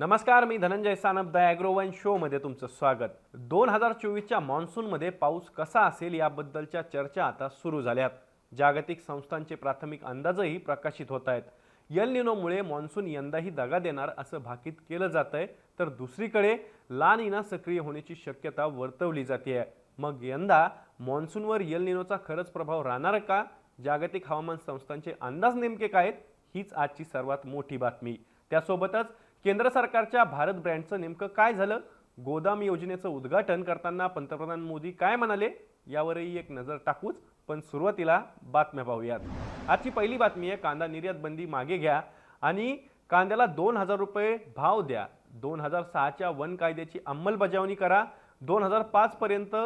नमस्कार मी धनंजय सानप द ॲग्रोवन शोमध्ये तुमचं स्वागत. दोन हजार चोवीसच्या मान्सूनमध्ये पाऊस कसा असेल याबद्दलच्या चर्चा आता सुरू झाल्यात. जागतिक संस्थांचे प्राथमिक अंदाजही प्रकाशित होत आहेत. यल निनोमुळे मान्सून यंदाही दगा देणार असं भाकीत केलं जात आहे तर दुसरीकडे लानिना सक्रिय होण्याची शक्यता वर्तवली जाते. मग यंदा मान्सूनवर यल निनोचा खरंच प्रभाव राहणार का? जागतिक हवामान संस्थांचे अंदाज नेमके काय आहेत? हीच आजची सर्वात मोठी बातमी. त्यासोबतच केंद्र सरकारच्या भारत ब्रँडचं नेमकं काय झालं? गोदाम योजनेचं उद्घाटन करताना पंतप्रधान मोदी काय म्हणाले? यावरही एक नजर टाकूच पण सुरुवातीला बातम्या पाहूयात. आजची पहिली बातमी आहे कांदा निर्यात बंदी मागे घ्या आणि कांद्याला दोन हजार रुपये भाव द्या. दोन हजार सहाच्या वन कायद्याची अंमलबजावणी करा. दोन हजार पाचपर्यंत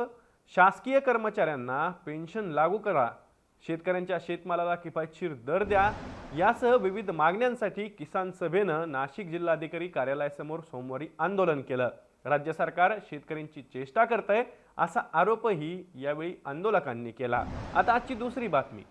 शासकीय कर्मचाऱ्यांना पेन्शन लागू करा. शेतकऱ्यांच्या शेतमालाला किफायतशीर दर द्या. यासह विविध मागण्यांसाठी किसान सभेनं नाशिक जिल्हाधिकारी कार्यालयासमोर सोमवारी आंदोलन केलं. राज्य सरकार शेतकऱ्यांची चेष्टा करतंय असा आरोपही यावेळी आंदोलकांनी केला. आता आजची दुसरी बातमी.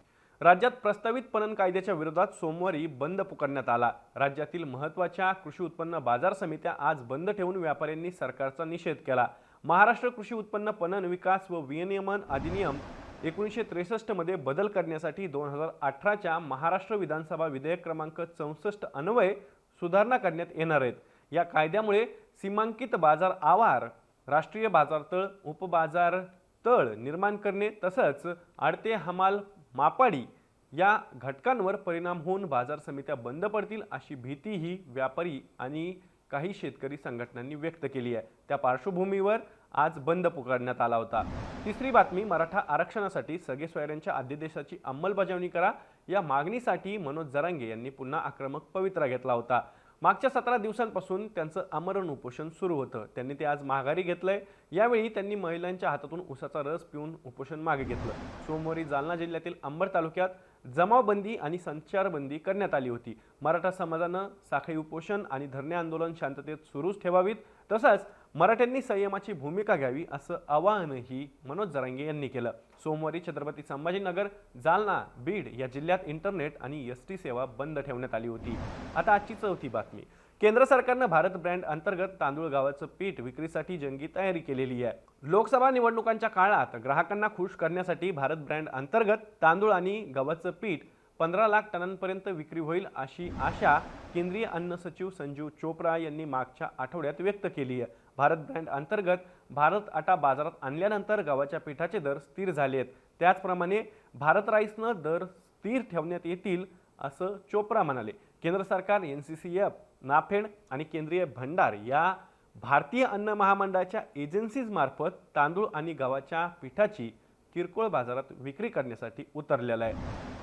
राज्यात प्रस्तावित पणन कायद्याच्या विरोधात सोमवारी बंद पुकारण्यात आला. राज्यातील महत्त्वाच्या कृषी उत्पन्न बाजार समित्या आज बंद ठेवून व्यापाऱ्यांनी सरकारचा निषेध केला. महाराष्ट्र कृषी उत्पन्न पणन विकास व विनियमन अधिनियम एकोणीसशे त्रेसष्टमध्ये बदल करण्यासाठी दोन हजार अठराच्या महाराष्ट्र विधानसभा विधेयक क्रमांक चौसष्ट अन्वये सुधारणा करण्यात येणार आहेत. या कायद्यामुळे सीमांकित बाजार आवार राष्ट्रीय बाजारतळ उपबाजार तळ निर्माण करणे तसंच आडते हमाल मापाडी या घटकांवर परिणाम होऊन बाजार समित्या बंद पडतील अशी भीतीही व्यापारी आणि काही शेतकरी संघटनांनी व्यक्त केली आहे. त्या पार्श्वभूमीवर आज बंद पुकारण्यात आला होता. तिसरी बातमी मराठा आरक्षणासाठी सगळे सोयऱ्यांच्या अध्यादेशाची अंमलबजावणी करा. या मागणीसाठी मनोज जरांगे यांनी पुन्हा आक्रमक पवित्रा घेतला होता. मागच्या सतरा दिवसांपासून त्यांचं आमरण उपोषण सुरू होतं. त्यांनी ते आज माघारी घेतलंय. यावेळी त्यांनी महिलांच्या हातातून उसाचा रस पिऊन उपोषण मागे घेतलं. सोमवारी जालना जिल्ह्यातील अंबर तालुक्यात जमावबंदी आणि संचारबंदी करण्यात आली होती. मराठा समाजानं साखळी उपोषण आणि धरणे आंदोलन शांततेत सुरूच ठेवावीत. तसंच मराठ्यांनी संयमाची भूमिका घ्यावी असं आवाहनही मनोज जरांगे यांनी केलं. सोमवारी छत्रपती संभाजीनगर जालना बीड या जिल्ह्यात इंटरनेट आणि एस टी सेवा बंद ठेवण्यात आली होती. आता आजची चौथी बातमी. केंद्र सरकारनं भारत ब्रँड अंतर्गत तांदूळ गावाचं पीठ विक्रीसाठी जंगी तयारी केलेली आहे. लोकसभा निवडणुकांच्या काळात ग्राहकांना खुश करण्यासाठी भारत ब्रँड अंतर्गत तांदूळ आणि गव्हाचं पीठ पंधरा लाख टनांपर्यंत विक्री होईल अशी आशा केंद्रीय अन्न सचिव संजीव चोप्रा यांनी मागच्या आठवड्यात व्यक्त केली आहे. भारत ब्रँड अंतर्गत भारत आटा बाजारात आणल्यानंतर गव्हाच्या पिठाचे दर स्थिर झाले आहेत. त्याचप्रमाणे भारत राईसनं दर स्थिर ठेवण्यात येतील असं चोप्रा म्हणाले. केंद्र सरकार N C C F NAFED आणि केंद्रीय भंडार या भारतीय अन्न महामंडळाच्या एजन्सीजमार्फत तांदूळ आणि गव्हाच्या पिठाची किरकोळ बाजारात विक्री करण्यासाठी उतरलेला आहे.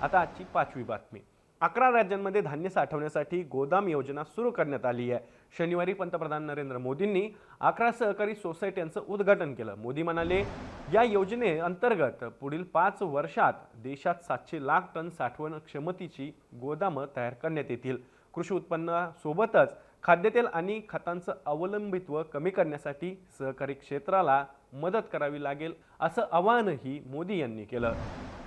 आता आजची पाचवी बातमी. अकरा राज्यांमध्ये धान्य साठवण्यासाठी गोदाम योजना सुरू करण्यात आली आहे. शनिवारी पंतप्रधान नरेंद्र मोदींनी अकरा सहकारी सोसायट्यांचं उद्घाटन केलं. मोदी म्हणाले या योजनेअंतर्गत पुढील पाच वर्षात देशात सातशे लाख टन साठवण क्षमतेची गोदामं तयार करण्यात येतील. कृषी उत्पन्नासोबतच खाद्यतेल आणि खतांचं अवलंबित्व कमी करण्यासाठी सहकारी क्षेत्राला मदत करावी लागेल असं आवाहनही मोदी यांनी केलं.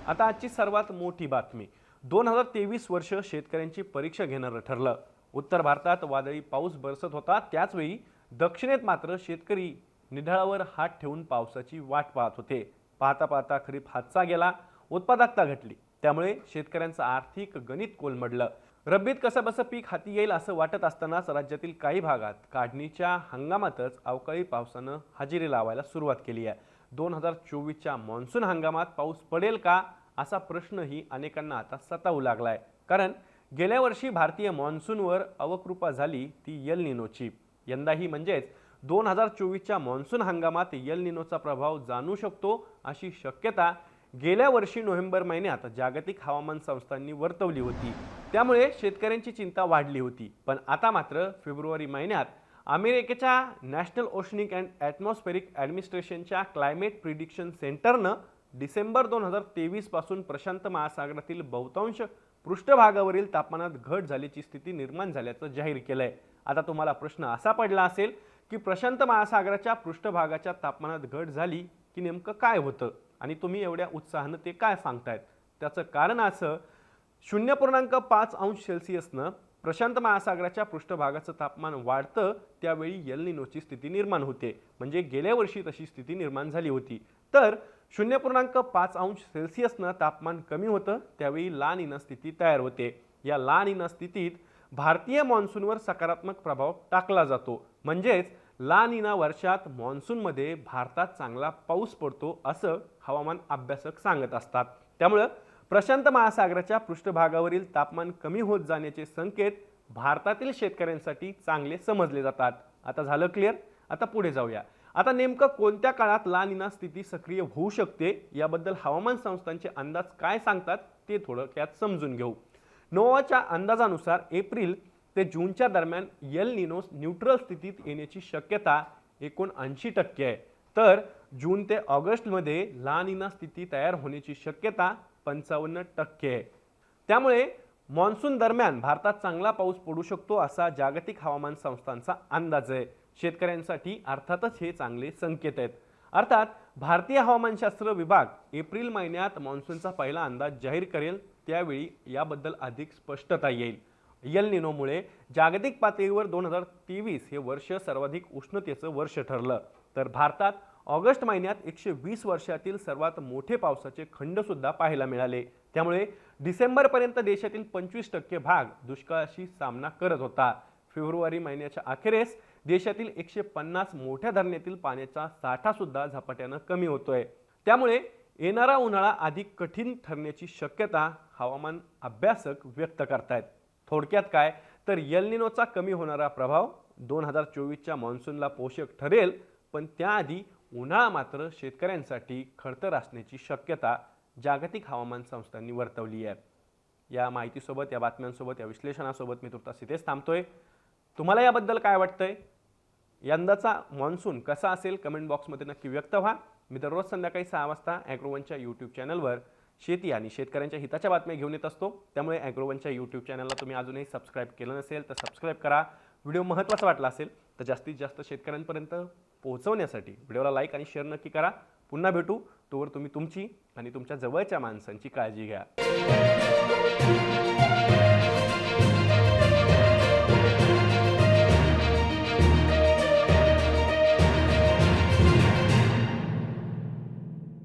आता आजची सर्वात मोठी बातमी. दोन हजार तेवीस वर्ष शेतकऱ्यांची परीक्षा घेणारं ठरलं. उत्तर भारतात वादळी पाऊस बरसत होता. त्याचवेळी दक्षिणेत मात्र शेतकरी निधळावर हात ठेवून पावसाची वाट पाहत होते. पाहता पाहता खरीप हातचा गेला उत्पादकता घटली. त्यामुळे शेतकऱ्यांचं आर्थिक गणित कोलमडलं. रब्बीत कसंबसं पीक हाती येईल असं वाटत असतानाच राज्यातील काही भागात काढणीच्या हंगामातच अवकाळी पावसानं हजेरी लावायला सुरुवात केली आहे. दोन हजार चोवीसच्या मान्सून हंगामात पाऊस पडेल का असा प्रश्नही अनेकांना आता सतावू लागला आहे कारण गेल्या वर्षी भारतीय मान्सूनवर अवकृपा झाली ती यल निनोची यंदाही म्हणजेच दोन हजार चोवीसच्या मान्सून हंगामात यल निनोचा प्रभाव जाणू शकतो अशी शक्यता गेल्या वर्षी नोव्हेंबर महिन्यात जागतिक हवामान संस्थांनी वर्तवली होती. त्यामुळे शेतकऱ्यांची चिंता वाढली होती. पण आता मात्र फेब्रुवारी महिन्यात अमेरिकेच्या नॅशनल ओशनिक अँड ॲटमॉस्फेरिक ॲडमिनिस्ट्रेशनच्या क्लायमेट प्रिडिक्शन सेंटरनं डिसेंबर दोन हजार तेवीसपासून प्रशांत महासागरातील बहुतांश पृष्ठभागावरील तापमानात घट झाल्याची स्थिती निर्माण झाल्याचं जाहीर केलंय. आता तुम्हाला प्रश्न असा पडला असेल की प्रशांत महासागराच्या पृष्ठभागाच्या तापमानात घट झाली की नेमकं काय होतं? आणि तुम्ही एवढ्या उत्साहानं ते काय सांगतायत? त्याचं कारण असं शून्य पूर्णांक पाच अंश सेल्सिअसनं प्रशांत महासागराच्या पृष्ठभागाचं तापमान वाढतं त्यावेळी यल निनोची स्थिती निर्माण होते. म्हणजे गेल्या वर्षी तशी स्थिती निर्माण झाली होती. तर शून्य पूर्णांक पाच अंश सेल्सिअसनं तापमान कमी होतं त्यावेळी लान इन स्थिती तयार होते. या लान इन स्थितीत भारतीय मान्सूनवर सकारात्मक प्रभाव टाकला जातो. म्हणजेच लान निना वर्षात मान्सूनमध्ये भारतात चांगला पाऊस पडतो असं हवामान अभ्यासक सांगत असतात. त्यामुळं प्रशांत महासागराच्या पृष्ठभागावरील तापमान कमी होत जाण्याचे संकेत भारतातील शेतकऱ्यांसाठी चांगले समजले जातात. आता झालं क्लिअर आता पुढे जाऊया. आता नेमकं कोणत्या काळात ला निना स्थिती सक्रिय होऊ शकते? याबद्दल हवामान संस्थांचे अंदाज काय सांगतात? ते थोडक्यात समजून घेऊ. नोवाच्या अंदाजानुसार एप्रिल ते जूनच्या दरम्यान यल निनोस न्यूट्रल स्थितीत येण्याची शक्यता एकूण ऐंशी टक्के आहे. तर जून ते ऑगस्टमध्ये ला निना स्थिती तयार होण्याची शक्यता पंचावन्न टक्के आहे. त्यामुळे मान्सून दरम्यान भारतात चांगला पाऊस पडू शकतो असा जागतिक हवामान संस्थांचा अंदाज आहे. शेतकऱ्यांसाठी अर्थातच हे चांगले संकेत आहेत. अर्थात भारतीय हवामानशास्त्र विभाग एप्रिल महिन्यात मान्सूनचा पहिला अंदाज जाहीर करेल त्यावेळी याबद्दल अधिक स्पष्टता येईल. यल निनोमुळे जागतिक पातळीवर दोन हजार तेवीस हे वर्ष सर्वाधिक उष्णतेचं वर्ष ठरलं. तर भारतात ऑगस्ट महिन्यात एकशे वीस वर्षातील सर्वात मोठे पावसाचे खंडसुद्धा पाहायला मिळाले. त्यामुळे डिसेंबरपर्यंत देशातील पंचवीस टक्के भाग दुष्काळाशी सामना करत होता. फेब्रुवारी महिन्याच्या अखेरेस देशातील एकशे पन्नास मोठ्या धरणातील पाण्याचा साठासुद्धा झपाट्यानं कमी होतोय. त्यामुळे येणारा उन्हाळा अधिक कठीण ठरण्याची शक्यता हवामान अभ्यासक व्यक्त करतायत. थोडक्यात काय? तर यलनिनोचा कमी होणारा प्रभाव दोन हजार चोवीसच्या मान्सूनला पोषक ठरेल पण त्याआधी उन्हाळा मात्र शेतकऱ्यांसाठी खडतर असण्याची शक्यता जागतिक हवामान संस्थांनी वर्तवली आहे. या माहितीसोबत या बातम्यांसोबत या विश्लेषणासोबत मी तुर्तास इथेच थांबतोय. तुम्हाला याबद्दल काय वाटतंय? यंदाचा मान्सून कसा असेल? कमेंट बॉक्समध्ये नक्की व्यक्त व्हा. मी दररोज संध्याकाळी सहा वाजता ॲग्रोवनच्या यूट्यूब चॅनलवर शेती आणि शेतकऱ्यांच्या हिताच्या बातम्या घेऊन येत असतो. त्यामुळे ॲग्रोवनच्या यूट्यूब चॅनलला तुम्ही अजूनही सबस्क्राईब केलं नसेल तर सबस्क्राईब करा. व्हिडिओ महत्त्वाचा वाटला असेल तर जास्तीत जास्त शेतकऱ्यांपर्यंत पोहोचवण्यासाठी व्हिडिओला लाईक आणि शेअर नक्की करा. पुन्हा भेटू. तोवर तुम्ही तुमची आणि तुमच्या जवळच्या माणसांची काळजी घ्या.